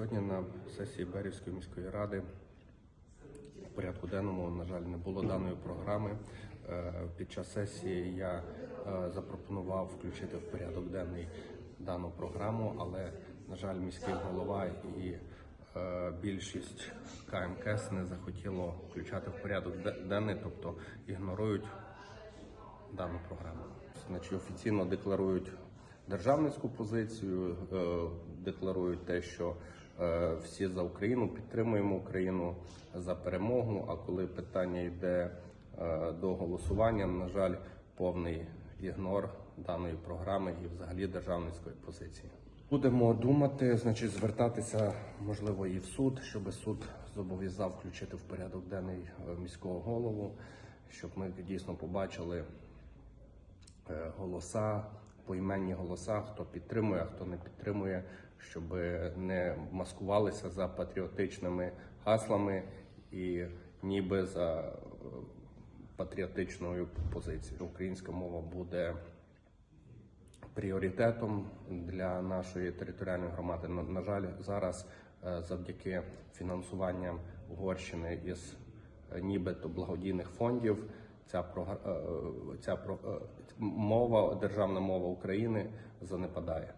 Сьогодні на сесії Берівської міської ради в порядку денному, на жаль, не було даної програми. Е, Під час сесії я е, запропонував включити в порядок денний дану програму, але, на жаль, міський голова і е, більшість КМКС не захотіло включати в порядок денний, тобто ігнорують дану програму. Значить, офіційно декларують державницьку позицію, декларують те, що всі за Україну підтримуємо Україну за перемогу. А коли питання йде е, до голосування, на жаль, повний ігнор даної програми і взагалі державницької позиції. Будемо думати, значить, звертатися можливо і в суд, щоб суд зобов'язав включити в порядок денний е, міського голову, щоб ми дійсно побачили е, голоса, поіменні голоса, хто підтримує, а хто не підтримує, щоб не маскувалися за патріотичними гаслами і ніби за е, патріотичною позицією. Українська мова буде пріоритетом для нашої територіальної громади. На, жаль, зараз е, завдяки фінансуванням Угорщини із е, нібито благодійних фондів. Ця програ- е, ця е, мова, державна мова України занепадає.